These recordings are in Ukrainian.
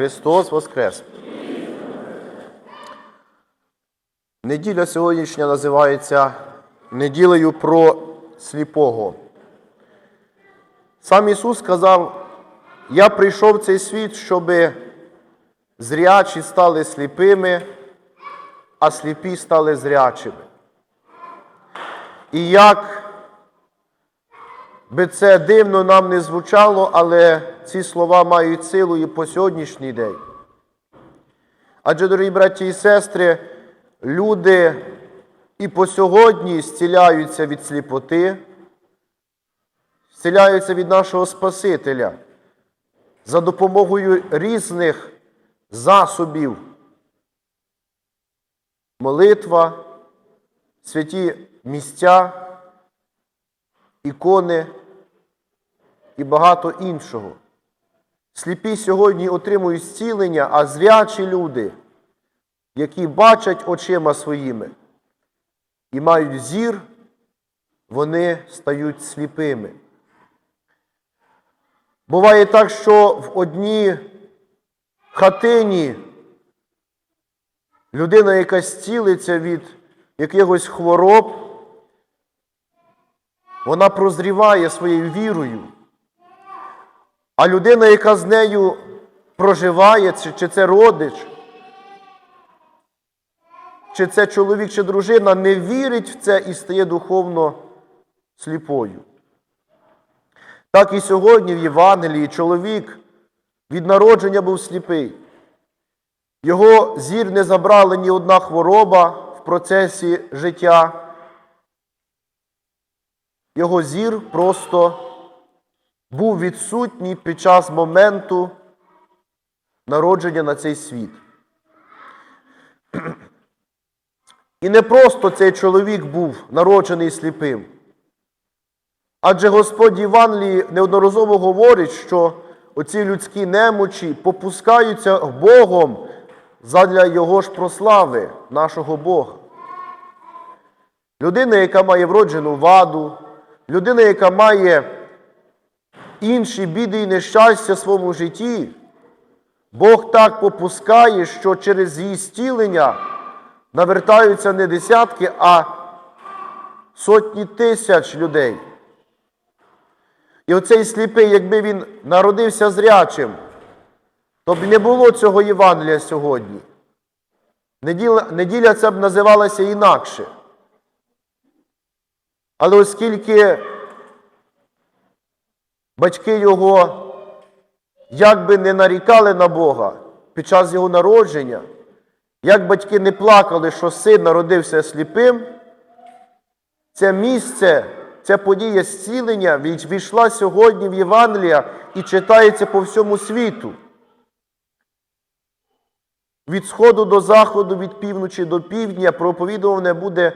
Христос Воскрес! Неділя сьогоднішня називається неділею про сліпого. Сам Ісус сказав, я прийшов в цей світ, щоб зрячі стали сліпими, а сліпі стали зрячими. І як би це дивно нам не звучало, але ці слова мають силу і по сьогоднішній день. Адже, дорогі браті і сестри, люди і по сьогодні зціляються від сліпоти, зціляються від нашого Спасителя за допомогою різних засобів. Молитва, святі місця, ікони і багато іншого. Сліпі сьогодні отримують зцілення, а зрячі люди, які бачать очима своїми і мають зір, вони стають сліпими. Буває так, що в одній хатині людина, яка зцілиться від якихось хвороб, вона прозріває своєю вірою. А людина, яка з нею проживає, чи, це родич, чи це чоловік, чи дружина, не вірить в це і стає духовно сліпою. Так і сьогодні в Євангелії чоловік від народження був сліпий. Його зір не забрала ні одна хвороба в процесі життя. Його зір просто був відсутній під час моменту народження на цей світ. І не просто цей чоловік був народжений сліпим. Адже Господь Євангелії неодноразово говорить, що оці людські немочі попускаються Богом задля Його ж прослави, нашого Бога. Людина, яка має вроджену ваду, людина, яка має інші біди і нещастя в своєму житті, Бог так попускає, що через її стілення навертаються не десятки, а сотні тисяч людей. І оцей сліпий, якби він народився зрячим, то б не було цього Євангелія сьогодні. Неділя, неділя це б називалася інакше. Але оскільки батьки його як би не нарікали на Бога під час його народження, як батьки не плакали, що син народився сліпим, це місце, ця подія зцілення війшла сьогодні в Євангелія і читається по всьому світу. Від сходу до заходу, від півночі до півдня проповідуване буде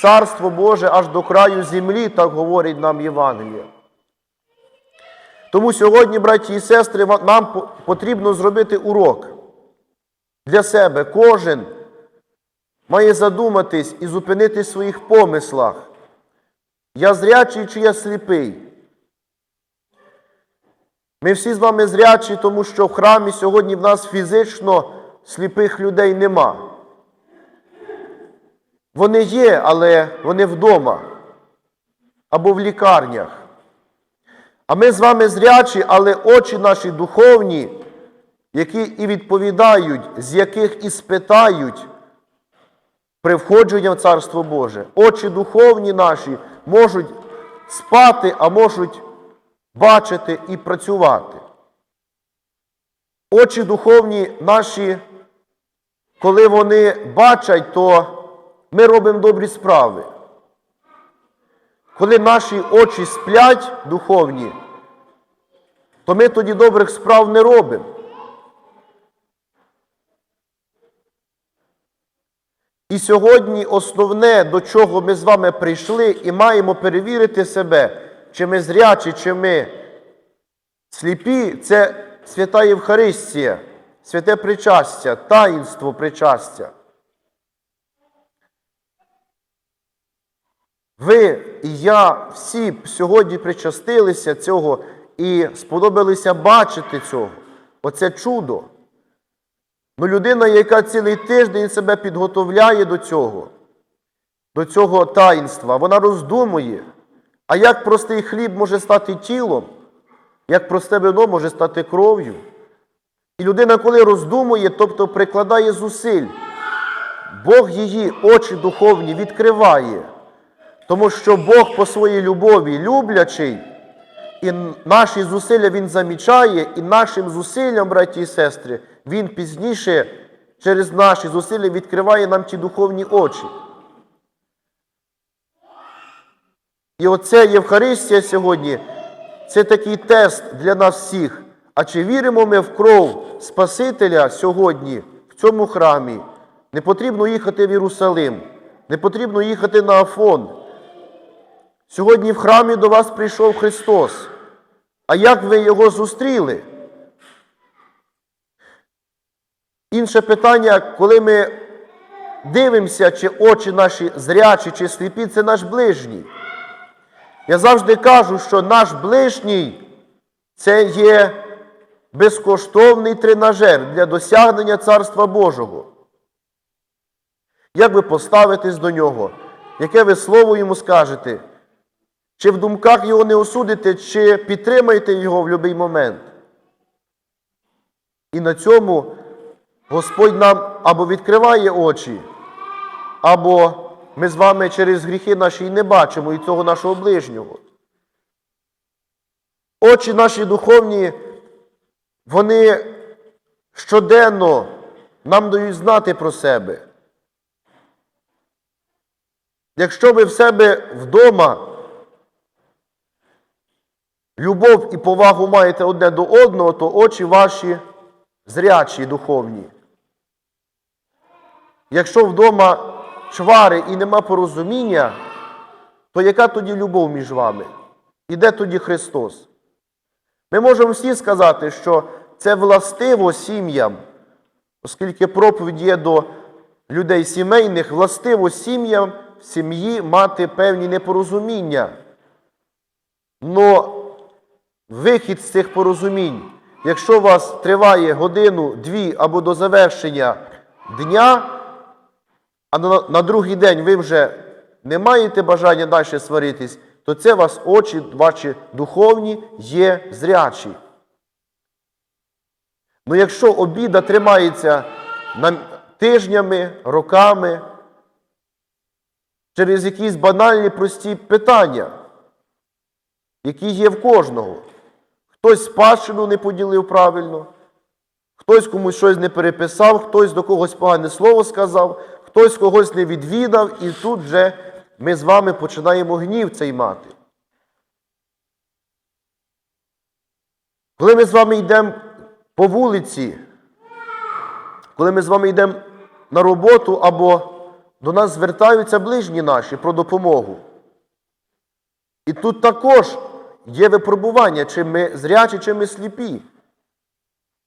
Царство Боже аж до краю землі, так говорить нам Євангелія. Тому сьогодні, браті і сестри, нам потрібно зробити урок для себе. Кожен має задуматись і зупинитись в своїх помислах. Я зрячий чи я сліпий? Ми всі з вами зрячі, тому що в храмі сьогодні в нас фізично сліпих людей нема. Вони є, але вони вдома або в лікарнях. А ми з вами зрячі, але очі наші духовні, які і відповідають, з яких і спитають при входженні в Царство Боже. Очі духовні наші можуть спати, а можуть бачити і працювати. Очі духовні наші, коли вони бачать, то ми робимо добрі справи. Коли наші очі сплять духовні, то ми тоді добрих справ не робимо. І сьогодні основне, до чого ми з вами прийшли, і маємо перевірити себе, чи ми зрячі, чи ми сліпі, це свята Євхаристія, святе причастя, таїнство причастя. Ви і я всі сьогодні причастилися цього і сподобалися бачити цього. Оце чудо. Ну, людина, яка цілий тиждень себе підготовляє до цього, до цього таїнства, вона роздумує, а як простий хліб може стати тілом, як просте вино може стати кров'ю. І людина, коли роздумує, тобто прикладає зусиль, Бог її очі духовні відкриває, тому що Бог по своїй любові люблячий, і наші зусилля Він замічає, і нашим зусиллям, браті і сестри, Він пізніше через наші зусилля відкриває нам ті духовні очі. І оце Євхаристія сьогодні це такий тест для нас всіх. А чи віримо ми в кров Спасителя сьогодні в цьому храмі? Не потрібно їхати в Єрусалим, не потрібно їхати на Афон. Сьогодні в храмі до вас прийшов Христос. А як ви його зустріли? Інше питання, коли ми дивимося, чи очі наші зрячі, чи сліпі, це наш ближній. Я завжди кажу, що наш ближній це є безкоштовний тренажер для досягнення Царства Божого. Як ви поставитесь до нього? Яке ви слово йому скажете? Чи в думках його не осудите, чи підтримаєте його в будь-який момент? І на цьому Господь нам або відкриває очі, або ми з вами через гріхи наші не бачимо і цього нашого ближнього. Очі наші духовні, вони щоденно нам дають знати про себе. Якщо ви в себе вдома любов і повагу маєте одне до одного, то очі ваші зрячі духовні. Якщо вдома чвари і нема порозуміння, то яка тоді любов між вами? І де тоді Христос? Ми можемо всі сказати, що це властиво сім'ям, оскільки проповідь є до людей сімейних, властиво сім'ям в сім'ї мати певні непорозуміння. Но вихід з цих порозумінь, якщо у вас триває годину, дві або до завершення дня, а на, другий день ви вже не маєте бажання далі сваритись, то це вас очі, ваші духовні є зрячі. Ну якщо обіда тримається тижнями, роками, через якісь банальні прості питання, які є в кожного, хтось спадщину не поділив правильно, хтось комусь щось не переписав, хтось до когось погане слово сказав, хтось когось не відвідав, і тут вже ми з вами починаємо гнів цей мати. Коли ми з вами йдемо по вулиці, коли ми з вами йдемо на роботу або до нас звертаються ближні наші про допомогу. І тут також є випробування, чи ми зрячі, чи ми сліпі.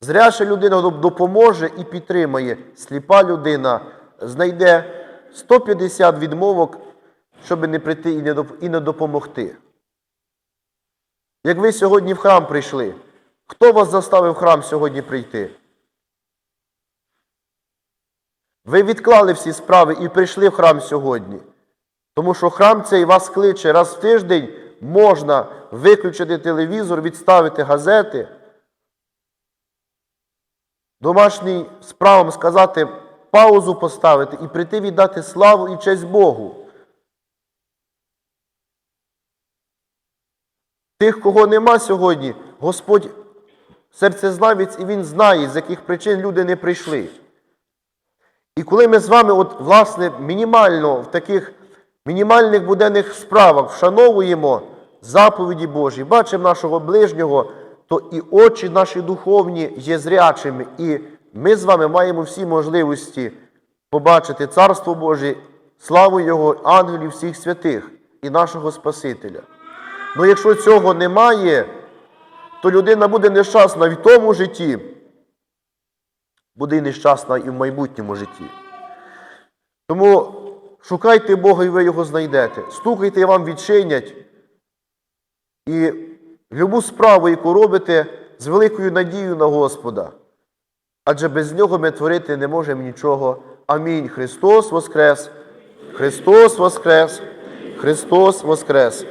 Зряча людина допоможе і підтримає. Сліпа людина знайде 150 відмовок, щоб не прийти і не допомогти. Як ви сьогодні в храм прийшли, хто вас заставив в храм сьогодні прийти? Ви відклали всі справи і прийшли в храм сьогодні. Тому що храм цей вас кличе раз в тиждень можна виключити телевізор, відставити газети, домашнім справам сказати, паузу поставити і прийти віддати славу і честь Богу. Тих, кого нема сьогодні, Господь серцезнавець і Він знає, з яких причин люди не прийшли. І коли ми з вами, от, власне, мінімально в таких мінімальних буденних справах вшановуємо заповіді Божі, бачимо нашого ближнього, то і очі наші духовні є зрячими, і ми з вами маємо всі можливості побачити Царство Боже, славу Його, ангелів, всіх святих і нашого Спасителя. Ну якщо цього немає, то людина буде нещасна в тому житті буде нещасна і в майбутньому житті. Тому шукайте Бога і ви його знайдете. Стукайте і вам відчинять. І любу справу, яку робите, з великою надією на Господа. адже без нього ми творити не можемо нічого. Амінь. Христос Воскрес! Христос Воскрес! Христос Воскрес!